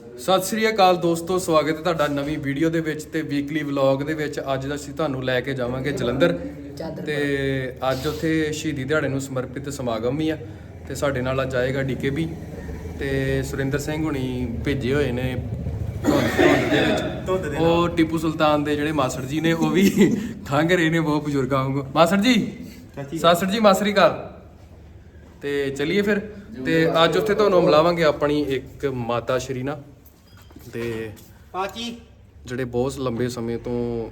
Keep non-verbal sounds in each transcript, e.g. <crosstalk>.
ਸਤਿ ਸ੍ਰੀ ਅਕਾਲ ਦੋਸਤੋ ਸਵਾਗਤ ਹੈ ਤੁਹਾਡਾ ਨਵੀਂ ਵੀਡੀਓ ਦੇ ਵਿੱਚ ਤੇ ਵੀਕਲੀ ਵਲੌਗ ਦੇ ਵਿੱਚ। ਅੱਜ ਅਸੀਂ ਤੁਹਾਨੂੰ ਲੈ ਕੇ ਜਾਵਾਂਗੇ ਜਲੰਧਰ ਤੇ ਅੱਜ ਉੱਥੇ ਸ਼ਹੀਦੀ ਦਿਹਾੜੇ ਨੂੰ ਸਮਰਪਿਤ ਸਮਾਗਮ ਵੀ ਆ ਤੇ ਸਾਡੇ ਨਾਲ ਅੱਜ ਆਏਗਾ ਡੀਕੇਬੀ ਤੇ ਸੁਰਿੰਦਰ ਸਿੰਘ ਹੁਣੀ ਭੇਜੇ ਹੋਏ ਨੇ ਧੁੰਦ ਧੁੰਦ ਦੇ ਵਿੱਚ। ਉਹ ਟਿਪੂ ਸੁਲਤਾਨ ਦੇ ਜਿਹੜੇ ਮਾਸੜ ਜੀ ਨੇ ਉਹ ਵੀ <laughs> ਖੰਘ ਰਹੇ ਨੇ ਬਹੁਤ ਬਜ਼ੁਰਗਾਂ ਵਾਂਗੂ। ਮਾਸੜ ਜੀ ਸਾਸੜ ਜੀ। ਮਾਸਰੀ ਕਾਲ ਤੇ ਚਲਿਏ ਫਿਰ। ਤੇ ਅੱਜ ਉੱਥੇ ਤੁਹਾਨੂੰ ਮਿਲਾਵਾਂਗੇ ਆਪਣੀ ਇੱਕ ਮਾਤਾ ਸ਼੍ਰੀ ਨਾ। ਤੇ ਪਾਚੀ। ਜਿਹੜੇ ਬਹੁਤ ਲੰਬੇ ਸਮੇਂ ਤੋਂ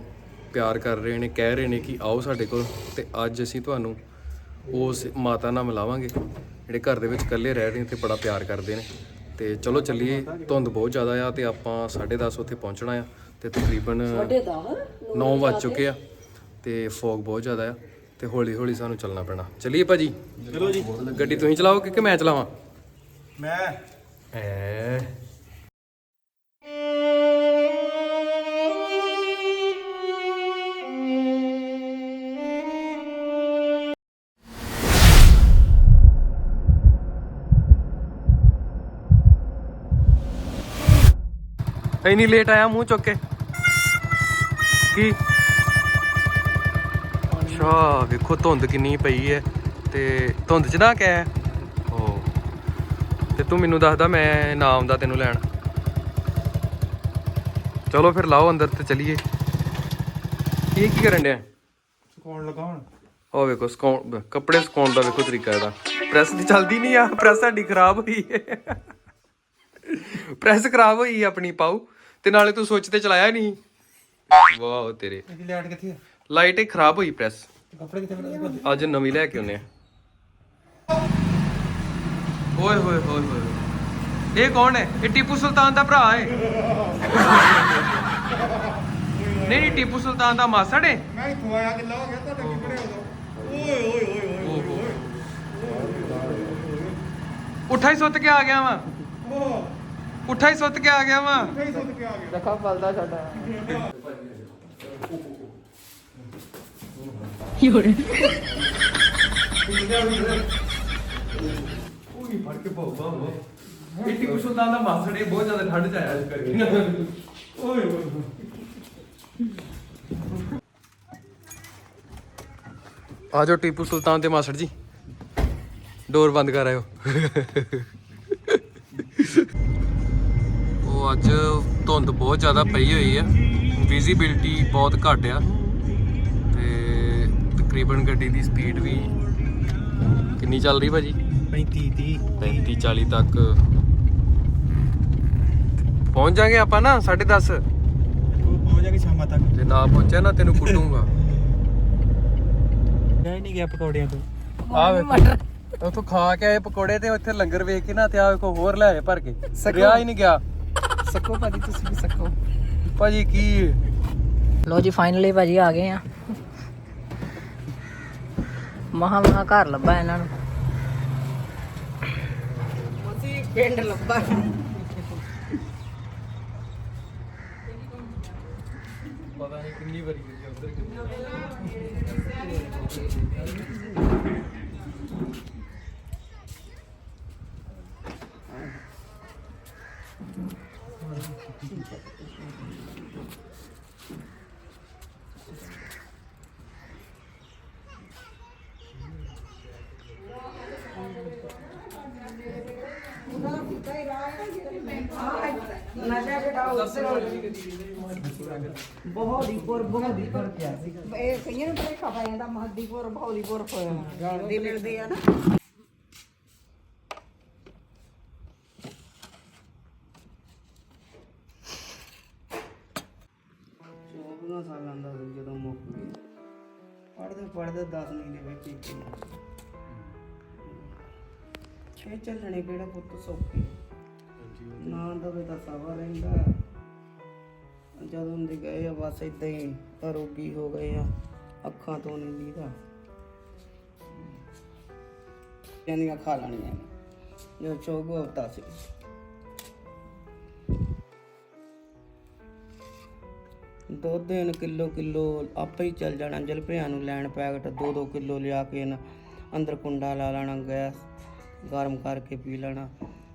ਪਿਆਰ ਕਰ ਰਹੇ ਨੇ ਕਹਿ ਰਹੇ ਨੇ ਕਿ ਆਓ ਸਾਡੇ ਕੋਲ ਤੇ ਅੱਜ ਅਸੀਂ ਤੁਹਾਨੂੰ ਉਸ ਮਾਤਾ ਨਾਲ ਮਿਲਾਵਾਂਗੇ। ਜਿਹੜੇ ਘਰ ਦੇ ਵਿੱਚ ਇਕੱਲੇ ਰਹਿ ਰਹੇ ਨੇ ਤੇ ਬੜਾ ਪਿਆਰ ਕਰਦੇ ਨੇ। ਤੇ ਚਲੋ ਚੱਲੀਏ ਧੁੰਦ ਬਹੁਤ ਜ਼ਿਆਦਾ ਆ ਤੇ ਆਪਾਂ 10:30 ਉੱਥੇ ਪਹੁੰਚਣਾ ਆ। ਤੇ ਤਕਰੀਬਨ 9 ਵੱਜ ਚੁੱਕੇ ਆ ਤੇ ਫੌਗ ਬਹੁਤ ਜ਼ਿਆਦਾ ਆ। ਤੇ ਹੌਲੀ ਹੌਲੀ ਸਾਨੂੰ ਚੱਲਣਾ ਪੈਣਾ। ਚੱਲੀਏ ਭਾਜੀ? ਚਲੋ ਜੀ। ਗੱਡੀ ਤੁਸੀਂ ਚਲਾਓਗੇ ਕਿ ਮੈਂ ਚਲਾਵਾਂ? ਮੈਂ। ਐ। ਇੰਨੀ ਲੇਟ ਆਇਆ ਮੂੰਹ ਚੁੱਕ ਕੇ। ਕੀ? ਅੱਛਾ ਵੇਖੋ ਧੁੰਦ ਕਿੰਨੀ ਪਈ ਹੈ ਤੇ ਧੁੰਦ ਚ ਨਾ ਕਹਿ। ਓ ਤੇ ਤੂੰ ਮੈਨੂੰ ਦੱਸਦਾ ਮੈਂ ਨਾ ਆਉਂਦਾ ਤੈਨੂੰ ਲੈਣ। ਚਲੋ ਫਿਰ ਲਾਓ ਅੰਦਰ ਤੇ ਚਲੀਏ। ਇਹ ਕੀ ਕਰਨ ਡਿਆ? ਕੌਣ ਲਗਾਉਣ ਉਹ ਵੇਖੋ ਸੁਕਾਉਣ ਕੱਪੜੇ ਸੁਕਾਉਣ ਦਾ ਵੇਖੋ ਤਰੀਕਾ ਇਹਦਾ। ਪ੍ਰੈਸ ਦੀ ਚੱਲਦੀ ਨਹੀਂ ਆ ਪ੍ਰੈਸ ਸਾਡੀ ਖਰਾਬ ਹੋਈ ਹੈ ਪ੍ਰੈਸ ਖਰਾਬ ਹੋਈ ਆਪਣੀ ਪਾਉ ਤੇ ਨਾਲੇ ਤੂੰ ਸੁੱਚ ਤੇ ਚਲਾਇਆ ਨਹੀਂ। ਵਾਹ ਤੇਰੇ। ਇਹਦੀ ਲਾਈਟ ਕਿੱਥੇ ਆ? ਲਾਈਟ ਹੀ ਖਰਾਬ ਹੋਈ ਪ੍ਰੈਸ। ਕੱਪੜੇ ਕਿੱਥੇ ਮੇਰੇ ਅੱਜ ਨਵੀਂ ਲੈ ਕੇ ਆਉਨੇ ਆ। ਓਏ ਹੋਏ ਹੋਏ ਹੋਏ ਇਹ ਕੌਣ ਹੈ? ਇਹ ਟੀਪੂ ਸੁਲਤਾਨ ਦਾ ਭਰਾ ਹੈ। ਨਹੀਂ ਨਹੀਂ ਟੀਪੂ ਸੁਲਤਾਨ ਦਾ ਮਾਸੜ ਹੈ। ਮੈਂ ਇੱਥੋਂ ਆਇਆ ਕਿੱਲਾ ਹੋ ਗਿਆ ਤੁਹਾਡੇ ਕੱਪੜੇ ਉਦੋਂ ਓਏ ਓਏ ਓਏ ਓਏ ਉੱਠਾ ਹੀ ਸੁੱਤ ਕੇ ਆ ਗਿਆ ਵਾਂ। ਉੱਠਾ ਹੀ ਸੁੱਤ ਕੇ ਆ ਗਿਆ ਵਾਂ। ਕਈ ਸੁੱਤ ਕੇ ਆ ਗਿਆ। ਫੜ ਕੇ ਪਾਉ ਪਾਉ ਇਹ ਟੀਪੂ ਸੁਲਤਾਨ ਦਾ ਮਾਸੜ ਬਹੁਤ ਜ਼ਿਆਦਾ ਠੰਡ ਚ ਆਇਆ ਇਸ ਕਰਕੇ ਓਏ ਆ ਜਾਓ ਟੀਪੂ ਸੁਲਤਾਨ ਤੇ ਮਾਸੜ ਜੀ। ਡੋਰ ਬੰਦ ਕਰ ਆਇਓ। ਉਹ ਅੱਜ ਧੁੰਦ ਬਹੁਤ ਜ਼ਿਆਦਾ ਪਈ ਹੋਈ ਆ। ਵਿਜ਼ਿਬਿਲਟੀ ਬਹੁਤ ਘੱਟ ਆ। ਤਕਰੀਬਨ ਗੱਡੀ ਦੀ ਸਪੀਡ ਵੀ ਕਿੰਨੀ ਚੱਲ ਰਹੀ ਭਾਜੀ? 35 30 35 40 ਤੱਕ। ਪਹੁੰਚ ਜਾਗੇ ਆਪਾਂ ਨਾ 10:30 ਉਹ ਪਹੁੰਚ ਜਾਗੇ ਸ਼ਾਮਾਂ ਤੱਕ। ਜੇ ਨਾ ਪਹੁੰਚਿਆ ਨਾ ਤੈਨੂੰ ਕੁੱਟੂੰਗਾ। ਗਏ ਨਹੀਂ ਗਿਆ ਪਕੌੜਿਆਂ ਤੋਂ। ਆ ਵੇਖੋ ਉਥੋਂ ਖਾ ਕੇ ਆਏ ਪਕੌੜੇ ਤੇ ਉੱਥੇ ਲੰਗਰ ਵੇਖ ਕੇ ਨਾ ਤੇ ਆ ਵੇਖੋ ਹੋਰ ਲੈ ਆਏ ਭਰ ਕੇ। ਰਿਆ ਹੀ ਨਹੀਂ ਗਿਆ। ਸਕੋ ਭਾਜੀ ਤੁਸੀਂ ਵੀ ਸਕੋ। ਭਾਜੀ ਕੀ? ਲੋ ਜੀ ਫਾਈਨਲੀ ਭਾਜੀ ਆ ਗਏ ਆ। ਮਹਾ ਮਹਾ ਘਰ ਲੱਭਾ ਇਹਨਾਂ ਨੂੰ। ਅਸੀਂ ਪਿੰਡ ਲੱਭਾ। ਪਤਾ ਨਹੀਂ ਕਿੰਨੀ ਵਾਰੀ ਗਈ ਉਧਰ ਬਹੌਲੀਪੁਰ ਬਹੌਲੀਪੁਰ ਇਹ ਕਈਆਂ ਨੂੰ ਭੁਲੇਖਾ ਪੈ ਜਾਂਦਾ ਮਹਦੀਪੁਰ ਬਹੌਲੀਪੁਰ ਜਾਣਦੇ ਮਿਲਦੇ ਆ ਨਾ ਚੌਦਾਂ ਸਾਲਾਂ ਦਾ ਸੀ ਜਦੋਂ ਮੁੱਕ ਗਿਆ। ਪੜ੍ਹਦੇ ਪੜ੍ਹਦੇ 10ਵੀਂ ਦੇ ਵਿੱਚ ਇੱਕ ਛੇ ਚੱਲਣੇ ਕਿਹੜਾ ਪੁੱਤ ਸੌਖੀ ਨਾ ਦਵੇ ਤਾਂ ਸਵਾ ਰਹਿੰਦਾ। ਜਦੋਂ ਦੇ ਗਏ ਆ ਬਸ ਇਦਾਂ ਹੀ ਰੋਗੀ ਹੋ ਗਏ ਆ ਅੱਖਾਂ ਤੋਂ ਨਹੀਂ ਨੀਦਾ ਜਾਂਦੀਆਂ ਖਾ ਲੈਣੀਆਂ। ਜੋ ਚੋਗ ਹੋਤਾ ਸੀ ਦੁੱਧ ਦਿਨ ਕਿਲੋ ਕਿਲੋ ਆਪੇ ਹੀ ਚੱਲ ਜਾਣਾ। ਜਲਪਿਆਂ ਨੂੰ ਲੈਣ ਪੈਕਟ 2-2 ਕਿਲੋ ਲਿਆ ਕੇ ਨਾ ਅੰਦਰ ਕੁੰਡਾ ਲਾ ਲੈਣਾ ਗੈਸ ਗਰਮ ਕਰਕੇ ਪੀ ਲੈਣਾ।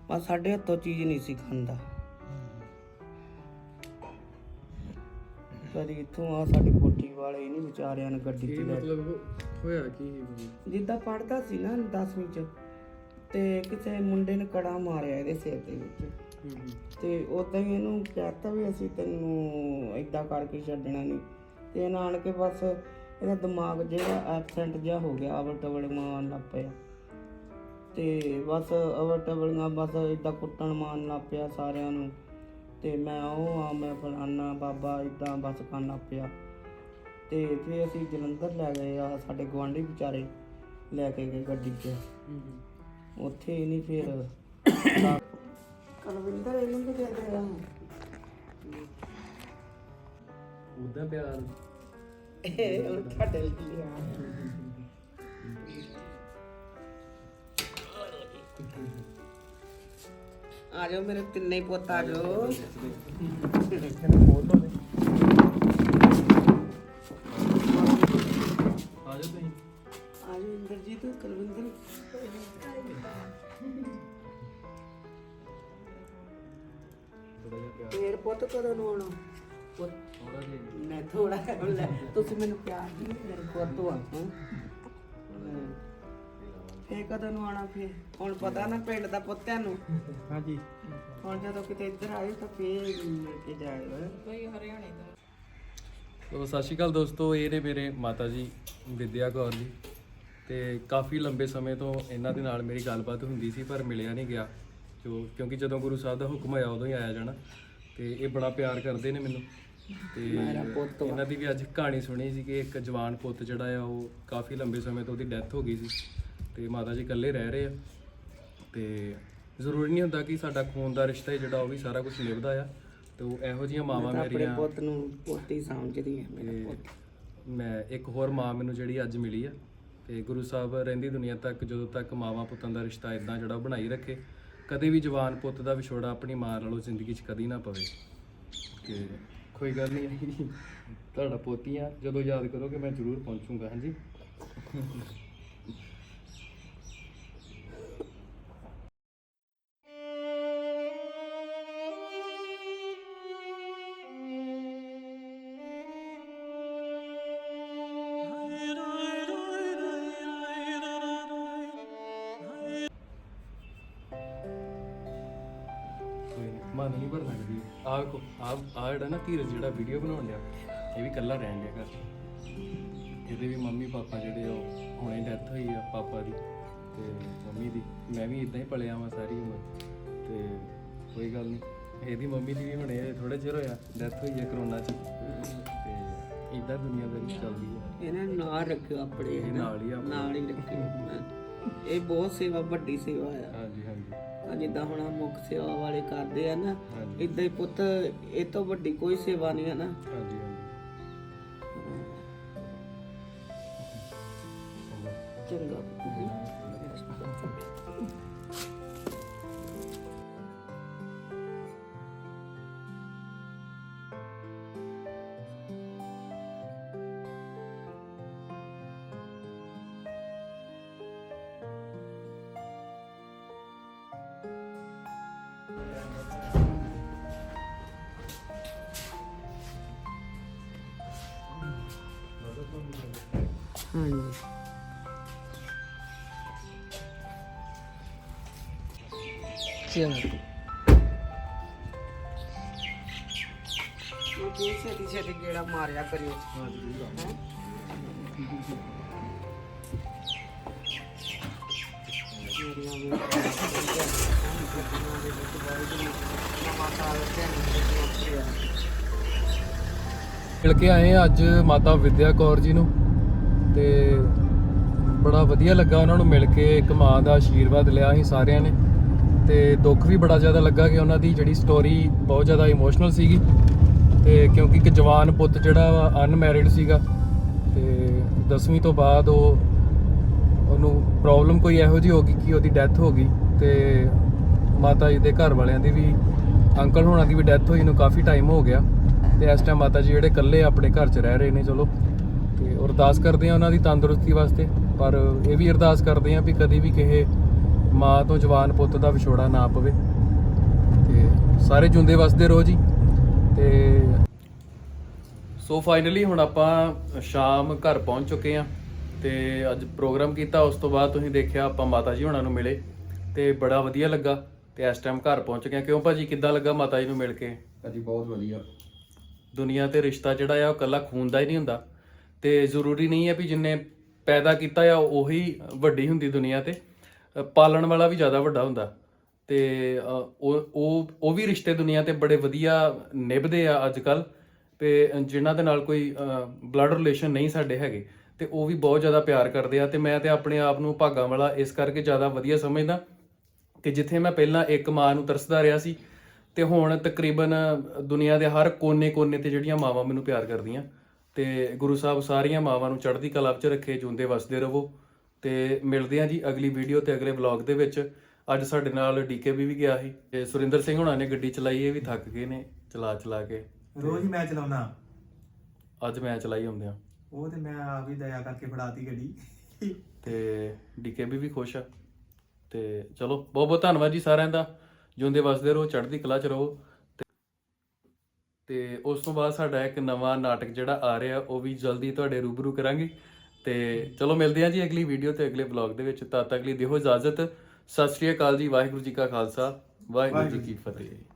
ਪਰ ਸਾਡੇ ਹੱਥੋਂ ਚੀਜ਼ ਨਹੀਂ ਸੀ ਖਾਂਦਾ। ਕਦੀ ਇਥੋਂ ਆ ਸਾਡੀ ਕੋਠੀ ਵਾਲੇ ਨਹੀਂ ਵਿਚਾਰਿਆਂ ਨੇ ਗੱਡੀ ਕੀ ਮਤਲਬ ਹੋਇਆ ਕੀ ਜਿੱਦਾਂ ਪੜਦਾ ਸੀ ਨਾ 10ਵੀਂ 'ਚ ਤੇ ਕਿਸੇ ਮੁੰਡੇ ਨੇ ਕੜਾ ਮਾਰਿਆ ਇਹਦੇ ਸਿਰ ਦੇ ਵਿੱਚ। ਤੇ ਉਦਾਂ ਹੀ ਇਹਨੂੰ ਕਹਿਤਾ ਵੀ ਅਸੀਂ ਤੈਨੂੰ ਇਦਾਂ ਕਰਕੇ ਛੱਡਣਾ ਨਹੀਂ ਤੇ ਨਾਨਕੇ ਬਸ ਇਹਦਾ ਦਿਮਾਗ ਜਿਹੜਾ ਐਬਸੈਂਟ ਜਿਹਾ ਹੋ ਗਿਆ ਆਵਲ ਟਵਲ ਮਾਰਨ ਲੱਗ ਪਿਆ। ਤੇ ਬਸ ਅਵਲ ਟਵਲੀਆਂ ਬਸ ਏਦਾਂ ਕੁੱਟਣ ਮਾਰਨ ਲੱਗ ਪਿਆ ਸਾਰਿਆਂ ਨੂੰ। ਤੇ ਮੈਂ ਉਹ ਆ ਮੈਂ ਫਲਾਨਾ ਬਾਬਾ ਏਦਾਂ ਬਸ ਕਰਨ ਲੱਗ ਪਿਆ। ਤੇ ਫਿਰ ਅਸੀਂ ਜਲੰਧਰ ਲੈ ਗਏ ਆ ਸਾਡੇ ਗਵਾਂਢੀ ਵਿਚਾਰੇ ਲੈ ਕੇ ਗਏ ਗੱਡੀ 'ਚ। ਉੱਥੇ ਹੀ ਨਹੀਂ ਫਿਰ ਕਲਵਿੰਦਰ ਇਹਨੂੰ ਵੀ ਦੇ ਦੇ ਉਦਾਂ ਪਿਆਰ। ਇਹ ਉਹ ਤੁਹਾਡੇ ਲਈ ਆ ਜਾਓ ਮੇਰੇ ਤਿੰਨੇ ਪੁੱਤ ਆ ਜਾਓ ਆ ਜਾਓ ਇੰਦਰਜੀਤ ਕਲਵਿੰਦਰ। ਫੇਰ ਪੁੱਤ ਕਦੋਂ ਨੂੰ ਆਉਣਾ? ਮੈਂ ਥੋੜਾ ਤੁਸੀਂ ਮੈਨੂੰ ਪਿਆਰ ਨਹੀਂ ਮੇਰੇ ਪੁੱਤ ਹੈਂ? ਫੇਰ ਕਦੋਂ ਨੂੰ ਆਣਾ ਫੇਰ? ਹੁਣ ਪਤਾ ਨਾ ਪਿੰਡ ਦਾ ਪੁੱਤਿਆਂ ਨੂੰ। ਹਾਂਜੀ। ਹੁਣ ਜਦੋਂ ਕਿਤੇ ਇੱਧਰ ਆਏ ਤਾਂ ਫੇਰ ਮਿਲ ਕੇ ਜਾਇਓ। ਤੋ। ਸਤਿ ਸ਼੍ਰੀ ਅਕਾਲ ਦੋਸਤੋ ਇਹ ਨੇ ਮੇਰੇ ਮਾਤਾ ਜੀ ਵਿਦਿਆ ਕੌਰ ਜੀ। ਤੇ ਕਾਫੀ ਲੰਬੇ ਸਮੇਂ ਤੋਂ ਇਹਨਾਂ ਦੇ ਨਾਲ ਮੇਰੀ ਗੱਲਬਾਤ ਹੁੰਦੀ ਸੀ ਪਰ ਮਿਲਿਆ ਨਹੀਂ ਗਿਆ। ਜੋ ਕਿਉਂਕਿ ਜਦੋਂ ਗੁਰੂ ਸਾਹਿਬ ਦਾ ਹੁਕਮ ਹੋਇਆ ਉਦੋਂ ਹੀ ਆਇਆ ਜਾਣਾ। ਤੇ ਇਹ ਬੜਾ ਪਿਆਰ ਕਰਦੇ ਨੇ ਮੈਨੂੰ। ਤੇ ਇਹਨਾਂ ਦੀ ਵੀ ਅੱਜ ਕਹਾਣੀ ਸੁਣੀ ਸੀ ਕਿ ਇੱਕ ਜਵਾਨ ਪੁੱਤ ਜਿਹੜਾ ਆ ਉਹ ਕਾਫੀ ਲੰਬੇ ਸਮੇਂ ਤੋਂ ਉਹਦੀ ਡੈਥ ਹੋ ਗਈ ਸੀ। ਤੇ ਮਾਤਾ ਜੀ ਇਕੱਲੇ ਰਹਿ ਰਹੇ ਆ। ਤੇ ਜ਼ਰੂਰੀ ਨਹੀਂ ਹੁੰਦਾ ਕਿ ਸਾਡਾ ਖੂਨ ਦਾ ਰਿਸ਼ਤਾ ਹੀ ਜਿਹੜਾ ਉਹ ਵੀ ਸਾਰਾ ਕੁਝ ਨਿਭਦਾ ਆ। ਤੇ ਉਹ ਇਹੋ ਜਿਹੀਆਂ ਮਾਵਾਂ ਆਪਣੇ ਮੇਰੀਆਂ ਪੁੱਤ ਨੂੰ ਪੋਤੀ ਸਮਝਦੀ ਹੈ ਮੇਰਾ ਪੁੱਤ। ਮੈਂ ਇੱਕ ਹੋਰ ਮਾਂ ਮੈਨੂੰ ਜਿਹੜੀ ਅੱਜ ਮਿਲੀ ਆ। ਤੇ ਗੁਰੂ ਸਾਹਿਬ ਰਹਿੰਦੀ ਦੁਨੀਆ ਤੱਕ ਜਦੋਂ ਤੱਕ ਮਾਵਾਂ ਪੁੱਤਾਂ ਦਾ ਰਿਸ਼ਤਾ ਇਦਾਂ ਜਿਹੜਾ ਉਹ ਬਣਾਈ ਰੱਖੇ ਕਦੇ ਵੀ ਜਵਾਨ ਪੁੱਤ ਦਾ ਵਿਛੋੜਾ ਆਪਣੀ ਮਾਂ ਨਾਲੋਂ ਜ਼ਿੰਦਗੀ 'ਚ ਕਦੀ ਨਾ ਪਵੇ। ਤੇ ਕੋਈ ਗੱਲ ਨਹੀਂ ਤੁਹਾਡਾ ਪੋਤੀ ਆ। ਜਦੋਂ ਯਾਦ ਕਰੋਗੇ ਮੈਂ ਜ਼ਰੂਰ ਪਹੁੰਚੂਗਾ ਹਾਂਜੀ? ਕੋਈ ਨੀ, ਮਨ ਨਹੀਂ ਭਰਨਾ ਕਦੀ। ਆ ਵੇਖੋ ਆ ਆ ਜਿਹੜਾ ਨਾ ਧੀਰਜ ਜਿਹੜਾ ਵੀਡੀਓ ਬਣਾਉਣ ਡਿਆ ਇਹ ਵੀ ਇਕੱਲਾ ਰਹਿਣ ਡਿਆ ਘਰ। ਇਹਦੇ ਵੀ ਮੰਮੀ ਪਾਪਾ ਜਿਹੜੇ ਉਹ ਹੁਣੇ ਡੈਥ ਹੋਈ ਆ ਪਾਪਾ ਦੀ ਤੇ ਮੰਮੀ ਦੀ। ਮੈਂ ਵੀ ਇਦਾਂ ਹੀ ਪਲਿਆ ਵਾਂ ਸਾਰੀ ਉਮਰ ਤੇ ਕੋਈ ਗੱਲ ਨਹੀਂ ਇਹਦੀ ਮੰਮੀ ਦੀ ਵੀ ਹੁਣੇ ਥੋੜਾ ਚਿਰ ਹੋਇਆ ਡੈਥ ਹੋਈ ਆ ਕਰੋਨਾ 'ਚ। ਇਦਾਂ ਦੁਨੀਆਦਾਰੀ ਚੱਲਦੀ ਹੈ ਇਹਨੇ ਨਾਲ ਰੱਖਿਓ ਆਪਣੇ ਇਹ ਨਾਲ ਹੀ ਆਪਣੇ। ਨਾਲ ਹੀ ਰੱਖਿਓ ਇਹ ਬਹੁਤ ਸੇਵਾ ਵੱਡੀ ਸੇਵਾ ਆ। ਹਾਂਜੀ ਹਾਂਜੀ। ਆ ਜਿੱਦਾਂ ਹੁਣ ਆਹ ਮੁੱਖ ਸੇਵਾ ਵਾਲੇ ਕਰਦੇ ਆ ਨਾ ਹਾਂਜੀ। ਇਦਾਂ ਹੀ ਪੁੱਤ ਇਹ ਤੋਂ ਵੱਡੀ ਕੋਈ ਸੇਵਾ ਨਹੀਂ ਹੈ ਨਾ। ਹਾਂਜੀ ਹਾਂਜੀ। ਚੰਗਾ। ਹਾਂਜੀ ਚਲੋ ਉਹ ਛੇਤੀ ਛੇਤੀ ਗੇੜਾ ਮਾਰਿਆ ਕਰਿਓ ਹੈਂ? ਮੇਰੀਆਂ ਵੀ ਮਿਲ ਕੇ ਆਏ ਆ ਅੱਜ ਮਾਤਾ ਵਿਦਿਆ ਕੌਰ ਜੀ ਨੂੰ ਤੇ ਬੜਾ ਵਧੀਆ ਲੱਗਾ ਉਹਨਾਂ ਨੂੰ ਮਿਲ ਕੇ, ਇੱਕ ਮਾਂ ਦਾ ਆਸ਼ੀਰਵਾਦ ਲਿਆ ਅਸੀਂ ਸਾਰਿਆਂ ਨੇ। ਤੇ ਦੁੱਖ ਵੀ ਬੜਾ ਜ਼ਿਆਦਾ ਲੱਗਾ ਕਿ ਉਹਨਾਂ ਦੀ ਜਿਹੜੀ ਸਟੋਰੀ ਬਹੁਤ ਜ਼ਿਆਦਾ ਇਮੋਸ਼ਨਲ ਸੀਗੀ। ਤੇ ਕਿਉਂਕਿ ਇੱਕ ਜਵਾਨ ਪੁੱਤ ਜਿਹੜਾ ਅਨਮੈਰਿਡ ਸੀਗਾ, ਤੇ 10ਵੀਂ ਤੋਂ ਬਾਅਦ ਉਹ ਉਹਨੂੰ ਪ੍ਰੋਬਲਮ ਕੋਈ ਇਹੋ ਜਿਹੀ ਹੋ ਗਈ ਕਿ ਉਹਦੀ ਡੈਥ ਹੋ ਗਈ। ਤੇ ਮਾਤਾ ਜੀ ਦੇ ਘਰ ਵਾਲਿਆਂ ਦੀ ਵੀ, ਅੰਕਲ ਹੋਣਾ ਦੀ ਵੀ ਡੈਥ ਹੋਈ ਨੂੰ ਕਾਫੀ ਟਾਈਮ ਹੋ ਗਿਆ। ਤੇ ਇਸ ਟਾਈਮ ਮਾਤਾ ਜੀ ਜਿਹੜੇ ਇਕੱਲੇ ਆਪਣੇ ਘਰ 'ਚ ਰਹਿ ਰਹੇ ਨੇ, ਚਲੋ। ਅਰਦਾਸ ਕਰਦੇ ਆ ਉਹਨਾਂ ਦੀ ਤੰਦਰੁਸਤੀ ਵਾਸਤੇ ਪਰ ਇਹ ਵੀ ਅਰਦਾਸ ਕਰਦੇ ਆ ਵੀ ਕਦੀ ਵੀ ਕਿਸੇ ਮਾਂ ਤੋਂ ਜਵਾਨ ਪੁੱਤ ਦਾ ਵਿਛੋੜਾ ਨਾ ਪਵੇ। ਤੇ ਸਾਰੇ ਜੁੰਦੇ ਵਸਦੇ ਰਹੋ ਜੀ। ਤੇ ਸੋ ਫਾਈਨਲੀ ਹੁਣ ਆਪਾਂ ਸ਼ਾਮ ਘਰ ਪਹੁੰਚ ਚੁੱਕੇ ਆ। ਤੇ ਅੱਜ ਪ੍ਰੋਗਰਾਮ ਕੀਤਾ ਉਸ ਤੋਂ ਬਾਅਦ ਤੁਸੀਂ ਦੇਖਿਆ ਆਪਾਂ ਮਾਤਾ ਜੀ ਹੁਣਾਂ ਨੂੰ ਮਿਲੇ। ਤੇ ਬੜਾ ਵਧੀਆ ਲੱਗਾ। ਤੇ ਇਸ ਟਾਈਮ ਘਰ ਪਹੁੰਚ ਗਏ। ਕਿਉਂ ਭਾਜੀ ਕਿੱਦਾਂ ਲੱਗਾ ਮਾਤਾ ਜੀ ਨੂੰ ਮਿਲ ਕੇ? ਭਾਜੀ ਬਹੁਤ ਵਧੀਆ। ਦੁਨੀਆ ਤੇ ਰਿਸ਼ਤਾ ਜਿਹੜਾ ਆ ਉਹ ਕੱਲਾ ਖੂਨ ਦਾ ਹੀ ਨਹੀਂ ਹੁੰਦਾ। ਤੇ ਜ਼ਰੂਰੀ ਨਹੀਂ ਹੈ ਵੀ ਜਿੰਨੇ ਪੈਦਾ ਕੀਤਾ ਆ, ਉਹੀ ਵੱਡੀ ਹੁੰਦੀ ਦੁਨੀਆ ਤੇ। ਪਾਲਣ ਵਾਲਾ ਵੀ ਜ਼ਿਆਦਾ ਵੱਡਾ ਹੁੰਦਾ। ਤੇ ਉਹ ਉਹ ਉਹ ਵੀ ਰਿਸ਼ਤੇ ਦੁਨੀਆ ਤੇ ਬੜੇ ਵਧੀਆ ਨਿਭਦੇ ਆ ਅੱਜ ਕੱਲ ਤੇ ਜਿਨ੍ਹਾਂ ਦੇ ਨਾਲ ਕੋਈ ਬਲੱਡ ਰਿਲੇਸ਼ਨ ਨਹੀਂ ਸਾਡੇ ਹੈਗੇ, ਤੇ ਉਹ ਵੀ ਬਹੁਤ ਜ਼ਿਆਦਾ ਪਿਆਰ ਕਰਦੇ ਆ। ਤੇ ਮੈਂ ਤੇ ਆਪਣੇ ਆਪ ਨੂੰ ਭਾਗਾਂ ਵਾਲਾ ਇਸ ਕਰਕੇ ਜ਼ਿਆਦਾ ਵਧੀਆ ਸਮਝਦਾ ਕਿ ਜਿੱਥੇ ਮੈਂ ਪਹਿਲਾਂ ਇੱਕ ਮਾਂ ਨੂੰ ਤਰਸਦਾ ਰਿਹਾ ਸੀ, ਤੇ ਹੁਣ ਤਕਰੀਬਨ ਦੁਨੀਆ ਦੇ ਹਰ ਕੋਨੇ-ਕੋਨੇ ਤੇ ਜਿਹੜੀਆਂ ਮਾਵਾਂ ਮੈਨੂੰ ਪਿਆਰ ਕਰਦੀਆਂ। ਤੇ ਗੁਰੂ ਸਾਹਿਬ ਸਾਰੀਆਂ ਮਾਵਾਂ ਨੂੰ ਚੜ੍ਹਦੀ ਕਲਾ ਵਿੱਚ ਰੱਖੇ ਜੁੰਦੇ ਵਸਦੇ ਰਹੋ। ਤੇ ਮਿਲਦੇ ਹਾਂ ਜੀ ਅਗਲੀ ਵੀਡੀਓ ਤੇ ਅਗਲੇ ਵਲੌਗ ਦੇ ਵਿੱਚ। ਅੱਜ ਸਾਡੇ ਨਾਲ ਡੀਕੇਬੀ ਵੀ ਗਿਆ ਸੀ ਤੇ ਸੁਰਿੰਦਰ ਸਿੰਘ ਹੁਣਾਂ ਨੇ ਗੱਡੀ ਚਲਾਈ ਇਹ ਵੀ ਥੱਕ ਗਏ ਨੇ ਚਲਾ ਚਲਾ ਕੇ। ਰੋਜ਼ ਹੀ ਮੈਂ ਚਲਾਉਣਾ ਅੱਜ ਮੈਂ ਚਲਾਈ ਹੁੰਦੇ ਆ ਉਹ ਤੇ ਮੈਂ ਆਪ ਹੀ ਦਇਆ ਕਰਕੇ ਫੜਾਤੀ ਗੱਡੀ। ਤੇ ਡੀਕੇਬੀ ਵੀ ਖੁਸ਼ ਆ। ਤੇ ਚਲੋ ਬਹੁਤ ਬਹੁਤ ਧੰਨਵਾਦ ਜੀ ਸਾਰਿਆਂ ਦਾ। ਜਿਉਂਦੇ ਵਸਦੇ ਰਹੋ ਚੜ੍ਹਦੀ ਕਲਾ ਚ ਰਹੋ। ਤੇ ਉਸ ਤੋਂ ਬਾਅਦ ਸਾਡਾ ਇੱਕ ਨਵਾਂ ਨਾਟਕ ਜਿਹੜਾ ਆ ਰਿਹਾ ਉਹ ਵੀ ਜਲਦੀ ਤੁਹਾਡੇ ਰੂਬਰੂ ਕਰਾਂਗੇ। ਤੇ ਚਲੋ ਮਿਲਦੇ ਹਾਂ ਜੀ ਅਗਲੀ ਵੀਡੀਓ ਤੇ ਅਗਲੇ ਵਲੌਗ ਦੇ ਵਿੱਚ। ਤਦ ਤੱਕ ਲਈ ਦਿਓ ਇਜਾਜ਼ਤ। ਸਤਿ ਸ਼੍ਰੀ ਅਕਾਲ ਜੀ ਵਾਹਿਗੁਰੂ ਜੀ ਕਾ ਖਾਲਸਾ ਵਾਹਿਗੁਰੂ ਜੀ ਕੀ ਫਤਿਹ।